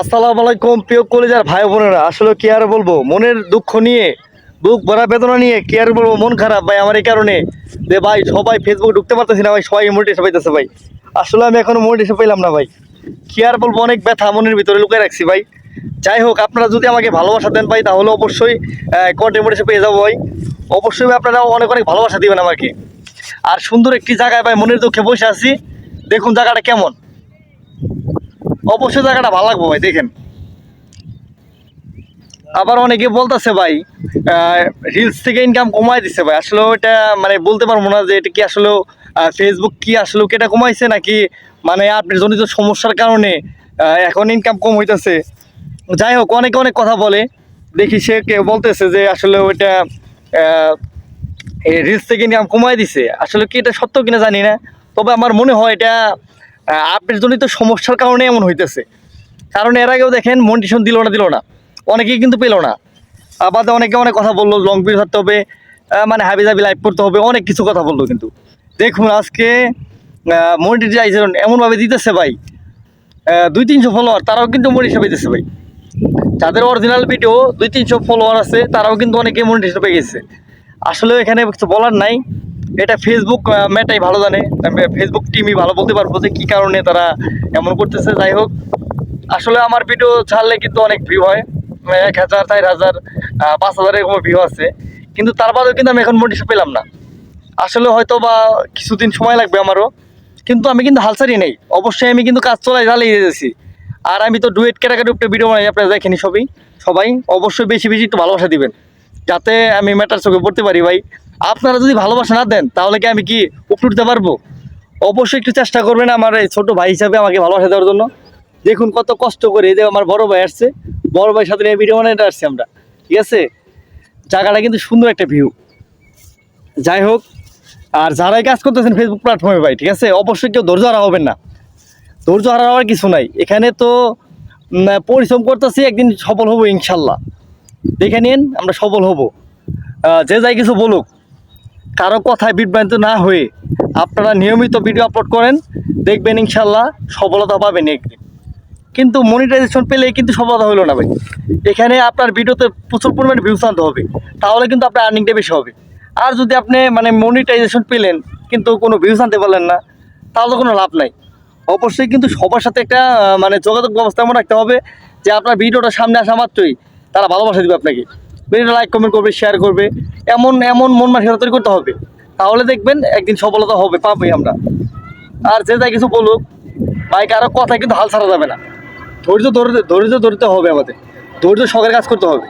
আসসালামু আলাইকুম, প্রিয় কলেজার ভাই বোনেরা। আসলে কি আর বলব, মনের দুঃখ নিয়ে, বুক ভরা বেদনা নিয়ে কি আর বলব, মন খারাপ ভাই আমার এই কারণে। যে ভাই, সবাই ফেসবুক ঢুকতে পারতেছি না ভাই, সবাই মোটিভেশন পাইতেছে ভাই। আসলে আমি এখনও মোটিভেশন পাইলাম না ভাই। কি আর বলব, অনেক ব্যথা মনের ভিতরে লুকিয়ে রাখছি ভাই। যাই হোক, আপনারা যদি আমাকে ভালোবাসা দেন ভাই, তাহলে অবশ্যই কন্টেন্ট মোটিভেশন পেয়ে যাব ভাই। অবশ্যই আপনারা অনেক অনেক ভালোবাসা দিবেন আমাকে। আর সুন্দর একটি জায়গায় ভাই, মনের দুঃখে বসে আছি। দেখুন জায়গাটা কেমন। অবশ্যই জায়গাটা ভালো লাগবে ভাই, দেখেন। আবার অনেকে বলতেছে ভাই রিলস থেকে ইনকাম কমাই দিছে ভাই। আসলে ওটা মানে বলতে পারব না যে এটা কি আসলে ফেসবুক কি আসলে এটা কমাইছে নাকি মানে আপনার জনিত সমস্যার কারণে এখন ইনকাম কম হইতেছে। যাই হোক, অনেকে অনেক কথা বলে। দেখি সে কেউ বলতেছে যে আসলে ওইটা রিলস থেকে ইনকাম কমাই দিছে। আসলে কি এটা সত্য কিনা জানি না। তবে আমার মনে হয় এটা আপডেট জনিত সমস্যার কারণে এমন হইতেছে। কারণ এর আগেও দেখেন মন্টিশন দিল না দিল না। অনেকেই কিন্তু পেল না। আবার অনেকে অনেক কথা বলল লং ভিডিও থাকতে হবে মানে হাবি জাবি লাইভ করতে হবে, অনেক কিছু কথা বলল কিন্তু। দেখুন, আজকে মনিটাইজেশন এমনভাবে দিতেছে ভাই দুই তিনশো ফলোয়ার তারাও কিন্তু মনিটাইজেশন পেতেছে ভাই। যাদের অরিজিনাল ভিডিও দুই তিনশো ফলোয়ার আছে, তারাও কিন্তু অনেকে মনিটাইজেশন পেয়ে গেছে। আসলে এখানে কিছু বলার নাই। এটা ফেসবুক মেটাই ভালো জানে। ফেসবুক টিমই ভালো বলতে পারব যে কী কারণে তারা এমন করতেছে। যাই হোক, আসলে আমার ভিডিও ছাড়লে কিন্তু অনেক ভিউ হয়। এক হাজার, চার হাজার পাঁচ হাজার এরকম ভিউ আছে। কিন্তু তার বাদেও কিন্তু আমি এখন মোটিভেশন পেলাম না। আসলে হয়তো বা কিছুদিন সময় লাগবে আমারও। কিন্তু আমি কিন্তু হালসারি নেই। অবশ্যই আমি কিন্তু কাজ চলাই চালিয়ে যেতেছি আর আমি তো ডুয়েট ক্যাটাগরি উপরে ভিডিও বানাই, আপনারা দেখেনি সবই। সবাই অবশ্যই বেশি বেশি একটু ভালোবাসা দিবেন। যাতে আমি ম্যাটার চোখে পড়তে পারি ভাই। আপনারা যদি ভালোবাসা না দেন, তাহলে কি আমি কি উপরে উঠতে পারব? অবশ্যই একটু চেষ্টা করবেন আমার এই ছোটো ভাই হিসাবে আমাকে ভালোবাসা দেওয়ার জন্য। দেখুন কত কষ্ট করে এই যে আমার বড় ভাই আসছে। বড় ভাইয়ের সাথে নিয়ে ভিডিও বানাতে আসছি আমরা। ঠিক আছে? জায়গাটা কিন্তু সুন্দর একটা ভিউ যাই হোক, আর যারাই কাজ করতেছেন ফেসবুক প্ল্যাটফর্মে ভাই, ঠিক আছে? অবশ্যই কেউ ধৈর্য হারা হবেন না। ধৈর্য হারা হওয়ার কিছু নাই। এখানে তো পরিশ্রম করতেছি, একদিন সফল হব ইনশাল্লাহ। দেখে নিন, আমরা সফল হব। যে যাই কিছু বলুক। কারও কথায় বিভ্রান্ত না হয়ে আপনারা নিয়মিত ভিডিও আপলোড করেন, দেখবেন ইনশাল্লাহ সফলতা পাবেন একদিন কিন্তু মনিটাইজেশন পেলে কিন্তু সফলতা হলো না ভাই। এখানে আপনার ভিডিওতে প্রচুর পরিমাণে ভিউস আনতে হবে, তাহলে কিন্তু আপনার আর্নিংটা বেশি হবে। আর যদি আপনি মানে মনিটাইজেশন পেলেন, কিন্তু কোনো ভিউস আনতে পারলেন না, তাহলে কোনো লাভ নাই। অবশ্যই কিন্তু সবার সাথে একটা মানে যোগাযোগ ব্যবস্থা এমন রাখতে হবে যে আপনার ভিডিওটা সামনে আসা মাত্রই তারা ভালোবাসা দেবে আপনাকে। ভিডিওটা লাইক কমেন্ট করবে শেয়ার করবে। এমন এমন মন মানসিকতা তৈরি করতে হবে। তাহলে দেখবেন একদিন সফলতা হবে, পাবই আমরা। আর যে যাই কিছু বলুক, ভাই, কারও কথা কিন্তু হাল ছাড়া যাবে না। ধৈর্য ধরতে ধৈর্য ধরতে হবে আমাদের। ধৈর্য সকের কাজ করতে হবে।